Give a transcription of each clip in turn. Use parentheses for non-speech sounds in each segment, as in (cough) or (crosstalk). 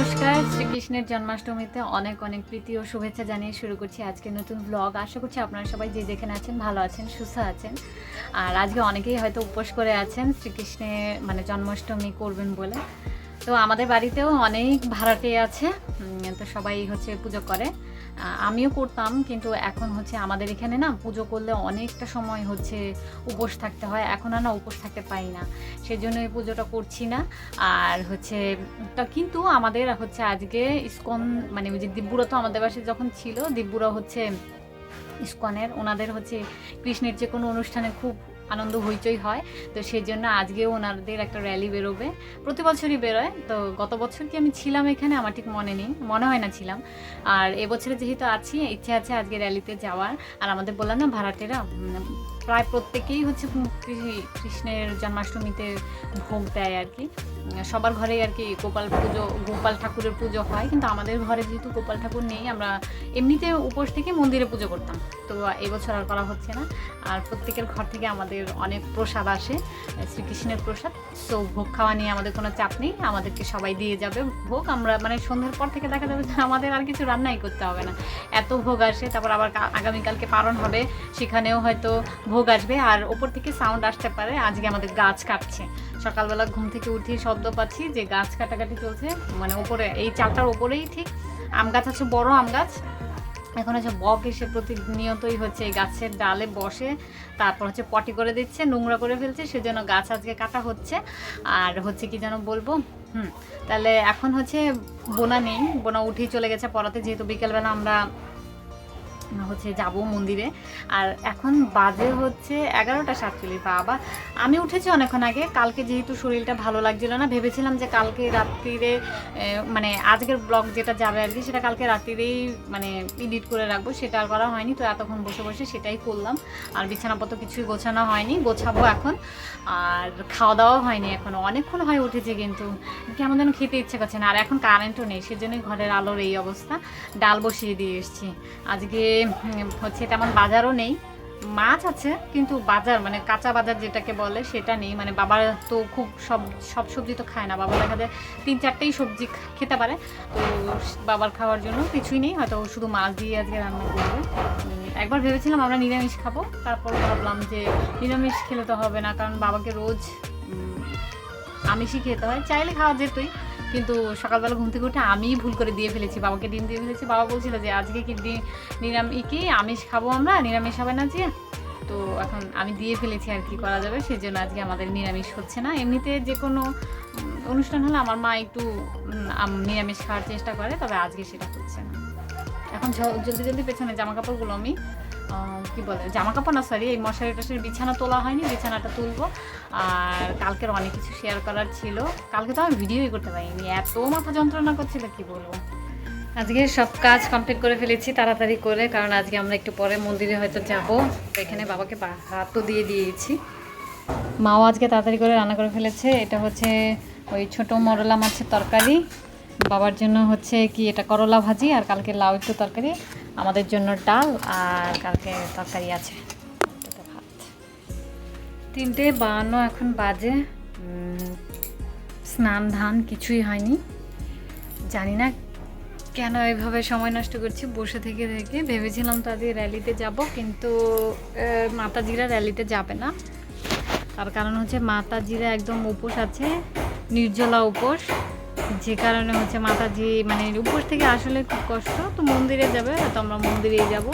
নমস্কার, শ্রীকৃষ্ণের জন্মাষ্টমীতে অনেক অনেক প্রীতি ও শুভেচ্ছা জানিয়ে শুরু করছি আজকে নতুন ব্লগ আশা করছি আপনারা সবাই যে যেখানে আছেন, ভালো আছেন, সুস্থ আছেন। আর আজকে অনেকেই হয়তো উপোস করে আছেন, শ্রীকৃষ্ণে মানে জন্মাষ্টমী করবেন বলে। তো আমাদের বাড়িতেও অনেক ভাড়াটে আছে। তো সবাই হচ্ছে পুজো করে। আমিও করতাম, কিন্তু এখন হচ্ছে আমাদের এখানে না পুজো করলে অনেকটা সময় হচ্ছে উপোস থাকতে হয়। এখন আর না উপোস থাকতে পাই না সেই জন্য এই পুজোটা করছি না। আর হচ্ছে কিন্তু আমাদের হচ্ছে আজকে ইসকন মানে ওই যে দিব্যুরা তো আমাদের বাসে যখন ছিল, দিব্যুরা হচ্ছে ইসকনের, ওনাদের হচ্ছে কৃষ্ণের যে কোনো অনুষ্ঠানে খুব আনন্দ হইচই হয়। তো সেই জন্য আজকেও ওনাদের একটা র্যালি বেরোবে। প্রতি বছরই বেরোয়। তো গত বছর কি আমি ছিলাম এখানে? আমার ঠিক মনে নেই। মনে হয় না ছিলাম। আর এবছরে যেহেতু আছি, ইচ্ছে আছে আজকে র্যালিতে যাওয়ার। আর আমাদের বললাম না, ভাড়াটেরা প্রায় প্রত্যেকেই হচ্ছে কৃষ্ণের জন্মাষ্টমীতে ভোগ দেয় আর কি। সবার ঘরেই আর কি গোপাল পুজো, গোপাল ঠাকুরের পুজো হয়, কিন্তু আমাদের ঘরে যেহেতু গোপাল ঠাকুর নেই, আমরা এমনিতে উপোস থেকে মন্দিরে পুজো করতাম। তো এবছর আর করা হচ্ছে না। আর প্রত্যেকের ঘর থেকে আমাদের অনেক প্রসাদ আসে, শ্রীকৃষ্ণের প্রসাদ। তো ভোগ খাওয়া নিয়ে আমাদের কোনো চাপ নেই, আমাদেরকে সবাই দিয়ে যাবে ভোগ। আমরা মানে সন্ধ্যার পর থেকে দেখা যাবে যে আমাদের আর কিছু রান্নাই করতে হবে না। এত ভোগ আসে, তারপর আবার আগামীকালকে পালন হবে, সেখানেও হয়তো ভোগ আসবে আর ওপর থেকে সাউন্ড আসতে পারে। আজকে আমাদের গাছ কাটছে। সকালবেলা ঘুম থেকে উঠে শব্দ পাচ্ছি যে গাছ কাটাকাটি চলছে। মানে ওপরে, এই চালটার ওপরেই ঠিক। আম গাছ আছে, বড় আম গাছ। এখন হচ্ছে বক এসে প্রতিনিয়তই হচ্ছে এই গাছের ডালে বসে। তারপর হচ্ছে পটি করে দিচ্ছে, নোংরা করে ফেলছে, সেজন্য গাছ আজকে কাটা হচ্ছে। আর হচ্ছে কি যেন বলব? হুম, তাহলে এখন হচ্ছে বোনা নেই। বোনা উঠেই চলে গেছে পড়াতে, যেহেতু বিকেলবেলা আমরা হচ্ছে যাব মন্দিরে। আর এখন বাজে হচ্ছে এগারোটা সাতচল্লিশ, বাবা। আমি উঠেছি অনেকক্ষণ আগে, কালকে যেহেতু শরীরটা ভালো লাগছিল না, ভেবেছিলাম যে কালকে রাত্রিরে মানে আজকের ব্লগ যেটা যাবে আর কি, সেটা কালকে রাত্রিরেই মানে এডিট করে রাখব। সেটা আর করা হয়নি, তো এতক্ষণ বসে বসে সেটাই করলাম। আর বিছানাপত্র কিছুই গোছানো হয়নি, গোছাবো এখন। আর খাওয়া দাওয়া হয়নি এখনও। অনেকক্ষণ হয়ে উঠেছে কিন্তু, কেমন যেন খেতে ইচ্ছে করছে না। আর এখন কারেন্টও নেই, সেজন্যই ঘরের আলোর এই অবস্থা। ডাল বসিয়ে দিয়ে এসেছি। আজকে হচ্ছে তেমন বাজারও নেই। মাছ আছে, কিন্তু বাজার মানে কাঁচা বাজার যেটাকে বলে, সেটা নেই। মানে বাবা তো খুব সব সব সবজি তো খায় না। বাবা দেখা যায় তিন চারটেই সবজি খেতে পারে। তো বাবার খাওয়ার জন্য কিছুই নেই। হয়তো শুধু মাছ দিয়ে আজকে রান্না করবে। একবার ভেবেছিলাম আমরা নিরামিষ খাব। তারপর ভাবলাম যে নিরামিষ খেলে তো হবে না। কারণ বাবাকে রোজ আমিষই খেতে হয়। চাইলে খাওয়া যেতই। কিন্তু সকালবেলা ঘুম থেকে উঠে আমিই ভুল করে দিয়ে ফেলেছি। বাবাকে ডিম দিয়ে ফেলেছি বাবা বলছিল যে, আজকে কি ডিম নিরামিষ কি? আমিষ খাব আমরা, নিরামিষ হবে না যে তো এখন আমি দিয়ে ফেলেছি আর কি করা যাবে। সেই জন্য আজকে আমাদের নিরামিষ হচ্ছে না। এমনিতে যে কোনো অনুষ্ঠান হলে আমার মা একটু নিরামিষ খাওয়ার চেষ্টা করে, তবে আজকে সেটা হচ্ছে না। এখন জলদি জলদি পেছনে জামা কাপড়গুলো আমি কি বলে জামা কাপড় না সরি এই মশারি টশারি বিছানা তোলা হয়নি, বিছানাটা তুলবো। আর কালকের অনেক কিছু শেয়ার করার ছিল। কালকে তো আমি ভিডিওই করতে পারিনি, এত মাথা যন্ত্রণা করছিল, কি বলব? আজকে সব কাজ কমপ্লিট করে ফেলেছি, তাড়াতাড়ি করে, কারণ আজকে আমরা একটু পরে মন্দিরে হয়তো যাব। এখানে বাবাকে হাতও দিয়ে দিয়েছি। মাও আজকে তাড়াতাড়ি করে রান্না করে ফেলেছে। এটা হচ্ছে ওই ছোট মরলা মাছের তরকারি। বাবার জন্য হচ্ছে কি, এটা করলা ভাজি, আর কালকে লাউ একটু তরকারি। আমাদের জন্য ডাল আর কালকে তরকারি আছে। ভাত। তিনটে বাহান্ন এখন বাজে। স্নান ধান কিছুই হয়নি। জানি না কেন এইভাবে সময় নষ্ট করছি। বসে থেকে থেকে ভেবেছিলাম তো আজকে র্যালিতে যাব, কিন্তু মাতাজিরা র্যালিতে যাবে না। তার কারণ হচ্ছে মাতাজিরা একদম উপোস আছে, নির্জলা উপোস। যে কারণে হচ্ছে মাতাজি মানে উপোস থেকে আসলে খুব কষ্ট। তো মন্দিরে যাবে, হয়তো আমরা মন্দিরেই যাব।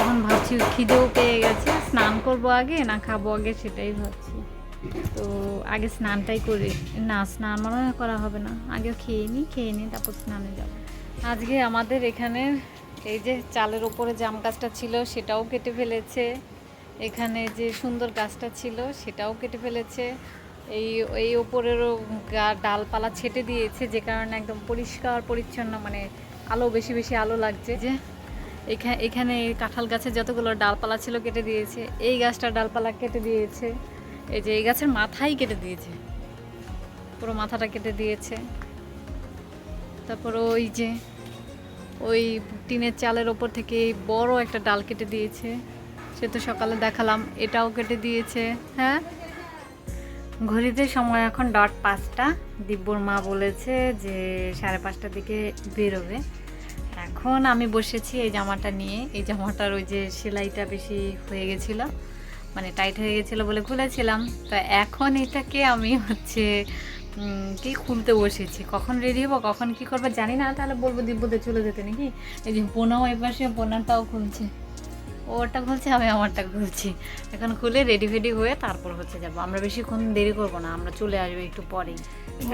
এখন ভাবছি খিদেও পেয়ে গেছে, স্নান করব আগে, না খাব আগে সেটাই ভাবছি। তো আগে স্নানটাই করি না। স্নান মনে হয় করা হবে না। আগে খেয়ে নিই খেয়ে নিই তারপর স্নানে যাব। আজকে আমাদের এখানে এই যে চালের ওপরে জাম গাছটা ছিল, সেটাও কেটে ফেলেছে। এখানে যে সুন্দর গাছটা ছিল, সেটাও কেটে ফেলেছে। এই এই ওপরেরও ডালপালা ছেটে দিয়েছে, যে কারণে একদম পরিষ্কার, পরিচ্ছন্ন মানে আলো বেশি বেশি আলো লাগছে। যে এখানে এখানে এই কাঁঠাল গাছে যতগুলো ডালপালা ছিল কেটে দিয়েছে, এই গাছটার ডালপালা কেটে দিয়েছে। এই যে এই গাছের মাথাই কেটে দিয়েছে। পুরো মাথাটা কেটে দিয়েছে। তারপর ওই যে, ওই টিনের চালের ওপর থেকে বড় একটা ডাল কেটে দিয়েছে। সে তো সকালে দেখালাম, এটাও কেটে দিয়েছে। হ্যাঁ? ঘড়িতে সময় এখন ডট পাঁচটা। দিব্যর মা বলেছে যে সাড়ে পাঁচটার দিকে বেরোবে। এখন আমি বসেছি এই জামাটা নিয়ে। এই জামাটার ওই যে সেলাইটা বেশি হয়ে গেছিল মানে টাইট হয়ে গেছিল বলে খুলেছিলাম তো এখন এটাকে আমি হচ্ছে কি খুলতে বসেছি? কখন রেডি হব, কখন কি করব জানি না। তাহলে বলব দিব্যতে চলে যেতে নাকি? এই যে বোনাও এই পাশে বোনাটাও খুলছে। ও ওটা খুলছে আমি আমারটা খুলছি। এখন খুলে রেডি ফেডি হয়ে তারপর হচ্ছে যাব। আমরা বেশিক্ষণ দেরি করব না আমরা চলে আসব একটু পরেই।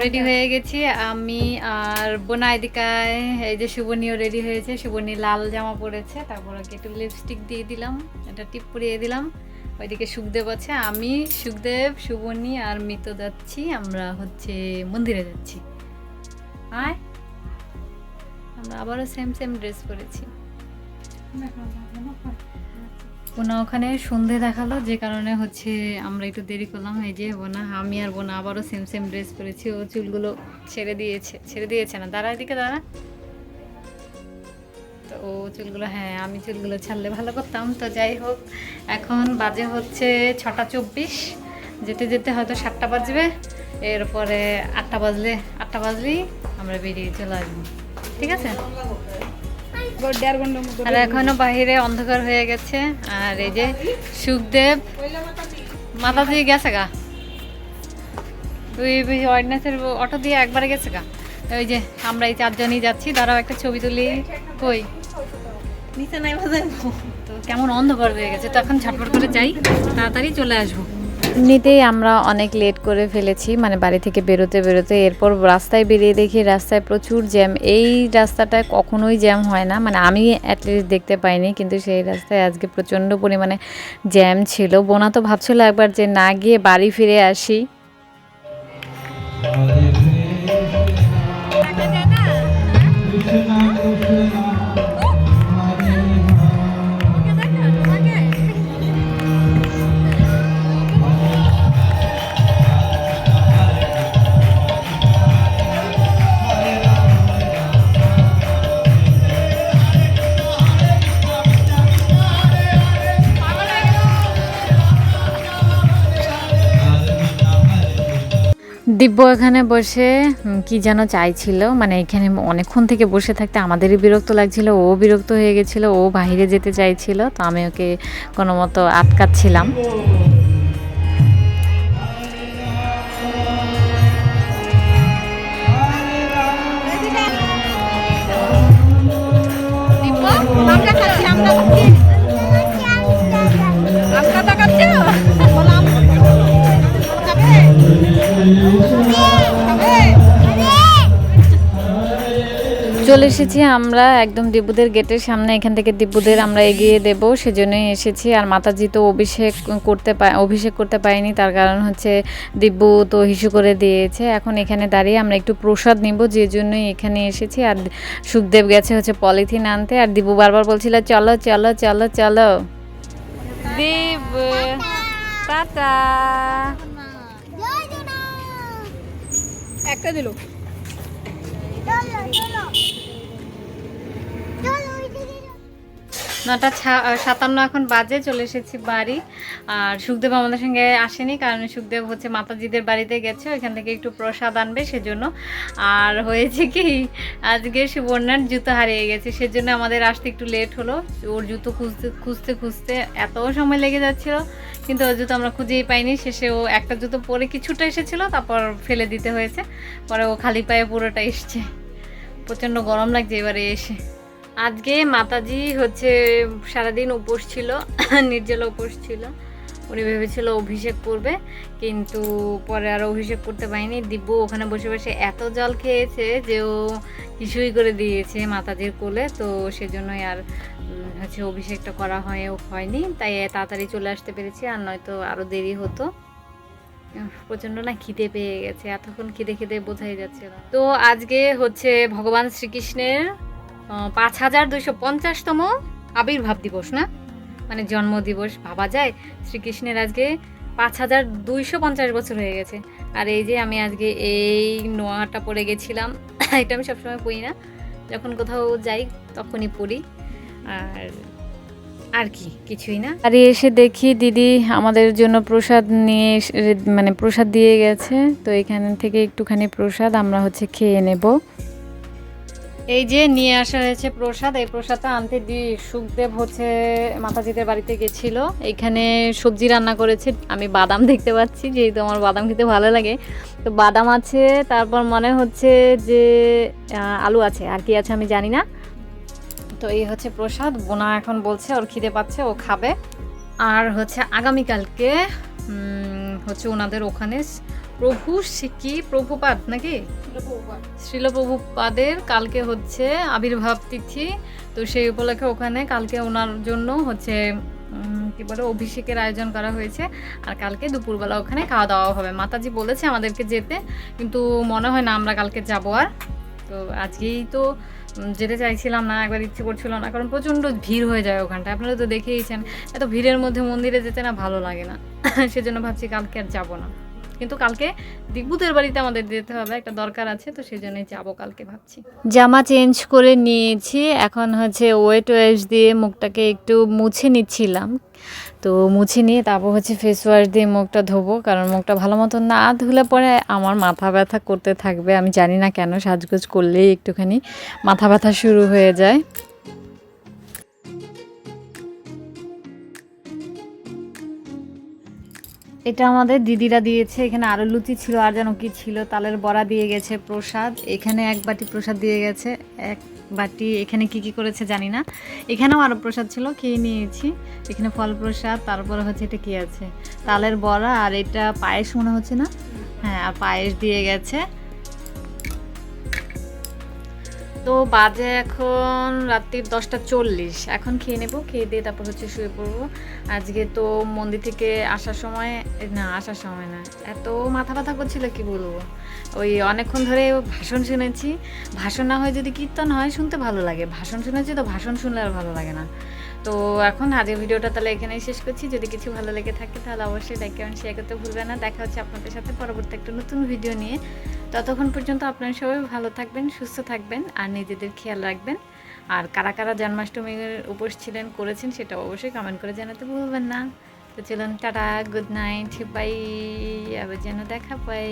রেডি হয়ে। গেছি আমি আর বোনা এদিকায় এই যে শুভনীয় রেডি হয়েছে শুভনী লাল জামা পরেছে তারপর ওকে একটু লিপস্টিক দিয়ে দিলাম একটা টিপ পরিয়ে দিলাম। ওইদিকে সুখদেব আছে আমি সুখদেব শুভনী আর মৃত যাচ্ছি আমরা হচ্ছে মন্দিরে যাচ্ছি। আয় আমরা আবারও সেম সেম ড্রেস পরেছি। বোনা ওখানে সন্ধে দেখাল, যে কারণে হচ্ছে আমরা একটু দেরি করলাম। এই যে বোনা, আমি আর বোনা আবারও সেম সেম ড্রেস পরেছি। ও চুলগুলো ছেড়ে দিয়েছে ছেড়ে দিয়েছে না। দাঁড়া এদিকে, দাঁড়া। তো ও চুলগুলো হ্যাঁ আমি চুলগুলো ছাড়লে ভালো করতাম। তো যাই হোক, এখন বাজে হচ্ছে ছটা চব্বিশ। যেতে যেতে হয়তো সাতটা বাজবে। এরপরে আটটা বাজলে, আটটা বাজলেই আমরা বেরিয়ে চলে আসব। ঠিক আছে? আর এখনও বাইরে অন্ধকার হয়ে গেছে। আর এই যে সুখদেব মাথা দিয়ে গেছে গা। তুই অর্ডিনেন্সের অটো দিয়ে একবারে গেছে গা। ওই যে আমরা এই চারজনই যাচ্ছি দাঁড়াও একটা ছবি তুলি। কই? নিচে নাই তো কেমন অন্ধকার হয়ে গেছে। তো এখন ঝটপট করে যাই তাড়াতাড়ি চলে আসব। এমনিতেই আমরা অনেক লেট করে ফেলেছি মানে বাড়ি থেকে বেরোতে বেরোতে। এরপর রাস্তায় বেরিয়ে দেখি রাস্তায় প্রচুর জ্যাম এই রাস্তাটায় কখনোই জ্যাম হয় না। মানে আমি অ্যাটলিস্ট দেখতে পাইনি, কিন্তু সেই রাস্তায় আজকে প্রচণ্ড পরিমাণে জ্যাম ছিল। বোনা তো ভাবছিল একবার যে না গিয়ে বাড়ি ফিরে আসি। দিব্য এখানে বসে কি যেন চাইছিল মানে এখানে অনেকক্ষণ থেকে বসে থাকতে আমাদেরই বিরক্ত লাগছিল, ও বিরক্ত হয়ে গেছিল, ও বাইরে যেতে চাইছিল, তো আমি ওকে কোনো মতো আটকাচ্ছিলাম। আমরা খাচ্ছি, আমরা চলে এসেছি আমরা একদম দিব্যদের গেটের সামনে। এখান থেকে দিব্যদের আমরা এগিয়ে দেব সেজন্যই এসেছি। আর মাতাজি তো অভিষেক করতে অভিষেক করতে পারিনি। তার কারণ হচ্ছে দিব্য তো হিসু করে দিয়েছে। এখন এখানে দাঁড়িয়ে আমরা একটু প্রসাদ নিব যে জন্যই এখানে এসেছি। আর সুখদেব গেছে হচ্ছে পলিথিন আনতে। আর দিব্য বারবার বলছিল চলো চলো চলো চলো। টাটা। একটা দিল। নটা সাতান্ন এখন বাজে, চলে এসেছি বাড়ি। আর সুখদেব আমাদের সঙ্গে আসেনি, কারণ সুখদেব হচ্ছে মাতাজিদের বাড়িতে গেছে, ওইখান থেকে একটু প্রসাদ আনবে সেজন্য। আর হয়েছে কি, আজকে সুবর্ণার জুতো হারিয়ে গেছে, সেজন্য আমাদের আসতে একটু লেট হলো। ওর জুতো খুঁজতে খুঁজতে খুঁজতে এত সময় লেগে যাচ্ছিল, কিন্তু ওর জুতো আমরা খুঁজেই পাইনি। শেষে ও একটা জুতো পরে কিছুটা এসেছিল, তারপর ফেলে দিতে হয়েছে। পরে ও খালি পায়ে পুরোটা এসছে। প্রচণ্ড গরম লাগছে এবারে এসে। আজকে মাতাজি হচ্ছে সারাদিন উপোস ছিল, নির্জলা উপোস ছিল। উনি ভেবেছিল অভিষেক করবে কিন্তু পরে আর অভিষেক করতে পারিনি। দিব্য ওখানে বসে বসে এত জল খেয়েছে যে ও কিছুই করে দিয়েছে মাতাজির কোলে। তো সেজন্যই আর হচ্ছে অভিষেকটা করা হয় হয়নি। তাই তাড়াতাড়ি চলে আসতে পেরেছি, আর নয়তো আরও দেরি হতো। প্রচণ্ড না খিদে পেয়ে গেছে, এতক্ষণ খিদে খিদে বোঝাই যাচ্ছে তো আজকে হচ্ছে ভগবান শ্রীকৃষ্ণের পাঁচ হাজার দুইশো পঞ্চাশতম আবির্ভাব দিবস, না? মানে জন্মদিবস ভাবা যায়। শ্রীকৃষ্ণের আজকে পাঁচ হাজার দুইশো পঞ্চাশ বছর হয়ে গেছে। আর এই যে আমি আজকে এই নোয়াটা পরে গেছিলাম, (coughs) এটা আমি সবসময় পড়ি না। যখন কোথাও যাই, তখনই পড়ি আর আর কি, কিছুই না। আর এসে দেখি দিদি আমাদের জন্য প্রসাদ নিয়ে মানে প্রসাদ দিয়ে গেছে। তো এখান থেকে একটুখানি প্রসাদ আমরা হচ্ছে খেয়ে নেব। এই যে নিয়ে আসা হয়েছে প্রসাদ, এই প্রসাদটা আনতে দি সুখদেব হচ্ছে মাতাজিদের বাড়িতে গেছিল। এখানে সবজি রান্না করেছে, আমি বাদাম দেখতে পাচ্ছি, যেহেতু আমার বাদাম খেতে ভালো লাগে। তো বাদাম আছে, তারপর মনে হচ্ছে যে আলু আছে, আর কি আছে আমি জানি না। তো এই হচ্ছে প্রসাদ, বোনা এখন বলছে, ওর খিদে পাচ্ছে, ও খাবে। আর হচ্ছে আগামীকালকে হচ্ছে ওনাদের ওখানে, প্রভু সে- প্রভুপাত নাকি? শ্রীল প্রভুপাদের কালকে হচ্ছে আবির্ভাব তিথি। তো সেই উপলক্ষে ওখানে কালকে ওনার জন্য হচ্ছে কি বলে, অভিষেকের আয়োজন করা হয়েছে। আর কালকে দুপুরবেলা ওখানে খাওয়া দাওয়া হবে। মাতাজি বলেছে আমাদেরকে যেতে, কিন্তু মনে হয় না আমরা কালকে যাব আর। তো আজকেই তো যেতে চাইছিলাম না, একবার ইচ্ছে করছিল না, কারণ প্রচণ্ড ভিড় হয়ে যায় ওখানটা আপনারা তো দেখেইছেন, এত ভিড়ের মধ্যে মন্দিরে যেতে না ভালো লাগে না। (coughs) সেজন্য ভাবছি কালকে আর যাব না। কিন্তু কালকে দিকবুতের বাড়িতে আমাদের যেতে হবে, একটা দরকার আছে, তো সেই জন্যই যাব কালকে ভাবছি। জামা চেঞ্জ করে নিয়েছি, এখন হচ্ছে ওয়েট ওয়াশ দিয়ে মুখটাকে একটু মুছে নিচ্ছিলাম। তো মুছে নিয়ে তারপর হচ্ছে ফেস ওয়াশ দিয়ে মুখটা ধোবো, কারণ মুখটা ভালো মতো না ধুলে পরে আমার মাথা ব্যথা করতে থাকবে, আমি জানি না কেন সাজগোজ করলেই একটুখানি মাথা ব্যথা শুরু হয়ে যায়। এটা আমাদের দিদিরা দিয়েছে, এখানে আরও লুচি ছিল, আর যেন কি ছিল, তালের বড়া দিয়ে গেছে প্রসাদ, এখানে এক বাটি প্রসাদ দিয়ে গেছে, এক বাটি, এখানে কি কি করেছে জানি না, এখানেও আরও প্রসাদ ছিল, খেয়ে নিয়েছি, এখানে ফল প্রসাদ, তারপরে হচ্ছে এটা কি আছে, তালের বড়া, আর এটা পায়েস মনে হচ্ছে না? হ্যাঁ আর পায়েস দিয়ে গেছে তো বাজে এখন রাত্রির দশটা চল্লিশ। এখন খেয়ে নেব, খেয়ে দিয়ে তারপর হচ্ছে শুয়ে পড়ব। আজকে তো মন্দির থেকে আসার সময়, না, আসার সময় না, এত মাথা ব্যথা করছিল, কি বলব? ওই অনেকক্ষণ ধরে ভাষণ শুনেছি। ভাষণ না হয় যদি কীর্তন হয়, শুনতে ভালো লাগে। ভাষণ শুনেছি তো ভাষণ শুনলে আর ভালো লাগে না। তো এখন আজকের ভিডিওটা তাহলে এখানেই শেষ করছি। যদি কিছু ভালো লেগে থাকে তাহলে অবশ্যই লাইক কমেন্ট শেয়ার করতে ভুলবেন না। দেখা হচ্ছে আপনাদের সাথে পরবর্তী একটা নতুন ভিডিও নিয়ে। ততক্ষণ পর্যন্ত আপনারা সবাই ভালো থাকবেন, সুস্থ থাকবেন আর নিজেদের খেয়াল রাখবেন। আর কারা কারা জন্মাষ্টমীর উপোস ছিলেন, করেছেন সেটা অবশ্যই কমেন্ট করে জানাতে ভুলবেন না। তো চলুন, টাটা গুড নাইট বাই আবার যেন দেখা পাই